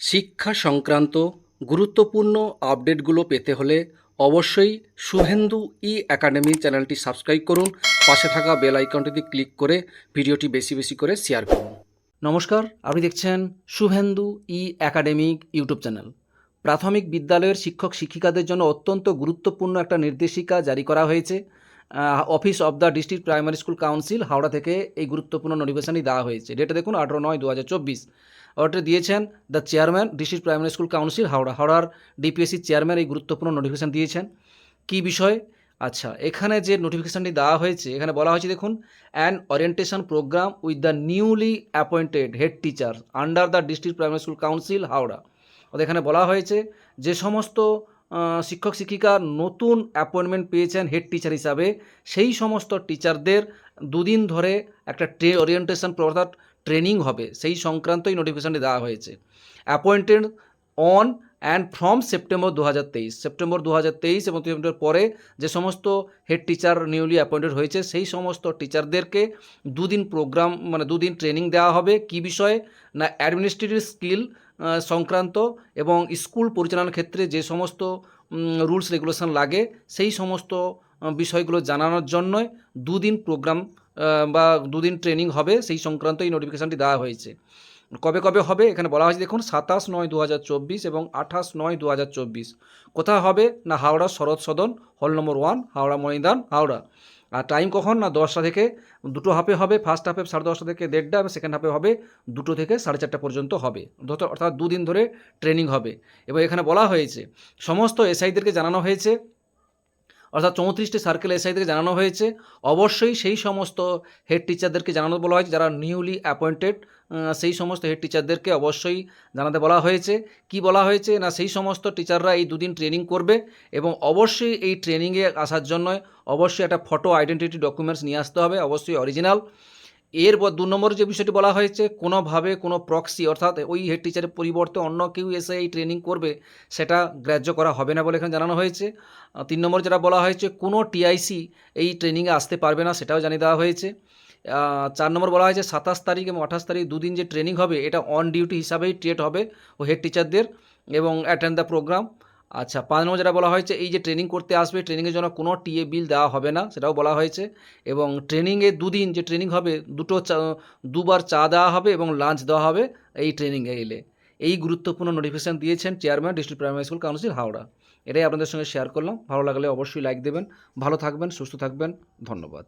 শিক্ষা সংক্রান্ত গুরুত্বপূর্ণ আপডেটগুলো পেতে হলে অবশ্যই শুভেন্দু ই একাডেমি চ্যানেলটি সাবস্ক্রাইব করুন। পাশে থাকা বেল আইকনটিতে ক্লিক করে ভিডিওটি বেশি বেশি করে শেয়ার করুন। নমস্কার, আপনি দেখছেন Subhendu E academic YouTube channel. প্রাথমিক বিদ্যালয়ের শিক্ষক শিক্ষিকাদের জন্য অত্যন্ত গুরুত্বপূর্ণ একটা নির্দেশিকা জারি করা হয়েছে। Office of the district primary school council Howrah থেকে এই গুরুত্বপূর্ণ নোটিফিকেশনটি দেওয়া হয়েছে। ডেটা দেখুন, আঠেরো নয় দু হাজার চব্বিশ। অর্ডারটি দিয়েছেন the chairman district primary school council Howrah. হাওড়ার ডিপিএসসি চেয়ারম্যান এই গুরুত্বপূর্ণ নোটিফিকেশন দিয়েছেন। কী বিষয়? আচ্ছা এখানে যে নোটিফিকেশানটি দেওয়া হয়েছে, এখানে বলা হয়েছে, দেখুন an orientation programme with the newly appointed head teacher under the district primary school council Howrah. অর্থাৎ এখানে বলা হয়েছে, যে সমস্ত শিক্ষক শিক্ষিকা নতুন অ্যাপয়েন্টমেন্ট পেয়েছেন হেড টিচার হিসাবে। সেই সমস্ত টিচারদের দুদিন ধরে একটা ট্রে ওরিয়েন্টেশন অর্থাৎ ট্রেনিং হবে। সেই সংক্রান্তই নোটিফিকেশনটি দেওয়া হয়েছে। Appointed on and from September দু হাজার তেইশ। সেপ্টেম্বর দু হাজার তেইশ এবং সেপ্টেম্বর পরে যে সমস্ত হেড টিচার নিউলি অ্যাপয়েন্টেড হয়েছে, সেই সমস্ত টিচারদেরকে দুদিন প্রোগ্রাম মানে দুদিন ট্রেনিং দেওয়া হবে। কী বিষয়ে? না অ্যাডমিনিস্ট্রেটিভ স্কিল সংক্রান্ত এবং স্কুল পরিচালনার ক্ষেত্রে যে সমস্ত রুলস রেগুলেশন লাগে, সেই সমস্ত বিষয়গুলো জানানোর জন্যই দুদিন প্রোগ্রাম বা দুদিন ট্রেনিং হবে, সেই সংক্রান্ত এই নোটিফিকেশানটি দেওয়া হয়েছে। কবে কবে হবে এখানে বলা হয়েছে, দেখুন, সাতাশ নয় দু এবং আঠাশ নয় দু কোথায় হবে? না Howrah Sarat Sadan, hall number one, Howrah Maidan, Howrah. আর টাইম কখন? না, দশটা থেকে দুটো হাফে হবে ফার্স্ট হাফে সাড়ে দশটা থেকে দেড়টা এবং সেকেন্ড হাফে হবে দুটো থেকে সাড়ে চারটা পর্যন্ত হবে। অর্থাৎ- দুদিন ধরে ট্রেনিং হবে। এবং এখানে বলা হয়েছে, সমস্ত এসআইদেরকে জানানো হয়েছে অর্থাৎ চৌত্রিশটি সার্কেল এসআই থেকে জানানো হয়েছে। অবশ্যই সেই সমস্ত হেড টিচারদেরকে জানানো বলা হয়েছে, যারা নিউলি অ্যাপয়েন্টেড সেই সমস্ত হেড টিচারদেরকে অবশ্যই জানাতে বলা হয়েছে। কি বলা হয়েছে? না, সেই সমস্ত টিচাররা এই দুদিন ট্রেনিং করবে এবং অবশ্যই এই ট্রেনিংয়ে আসার জন্য অবশ্যই একটা ফটো আইডেন্টিটি ডকুমেন্টস নিয়ে আসতে হবে, অবশ্যই অরিজিনাল এর দু নম্বর যে বিষয়টি বলা হয়েছে, কোনোভাবে কোনো প্রক্সি অর্থাৎ ওই হেড টিচারের পরিবর্তে অন্য কেউ এসে এই ট্রেনিং করবে, সেটা গ্রাহ্য করা হবে না বলে এখানে জানানো হয়েছে। তিন নম্বর যেটা বলা হয়েছে, কোনো টিআইসি এই ট্রেনিংয়ে আসতে পারবে না, সেটাও জানিয়ে দেওয়া হয়েছে। চার নম্বর বলা হয়েছে, সাতাশ তারিখ এবং আঠাশ তারিখ দুদিন যে ট্রেনিং হবে, এটা অন ডিউটি হিসাবেই ট্রেট হবে ও হেড টিচারদের এবং অ্যাটেন্ড দ্য প্রোগ্রাম আচ্ছা পাঁচ নম্বর যেটা বলা হয়েছে, এই যে ট্রেনিং করতে আসবে ট্রেনিংয়ের জন্য কোনো টিএ বিল দেওয়া হবে না, সেটাও বলা হয়েছে। এবং ট্রেনিংয়ে দুদিন যে ট্রেনিং হবে, দুটো চা, দুবার চা দেওয়া হবে এবং লাঞ্চ দেওয়া হবে এই ট্রেনিংয়ে এলে। এই গুরুত্বপূর্ণ নোটিফিকেশান দিয়েছেন chairman district primary school council Howrah. এটাই আপনাদের সঙ্গে শেয়ার করলাম। ভালো লাগলে অবশ্যই লাইক দেবেন। ভালো থাকবেন, সুস্থ থাকবেন। ধন্যবাদ।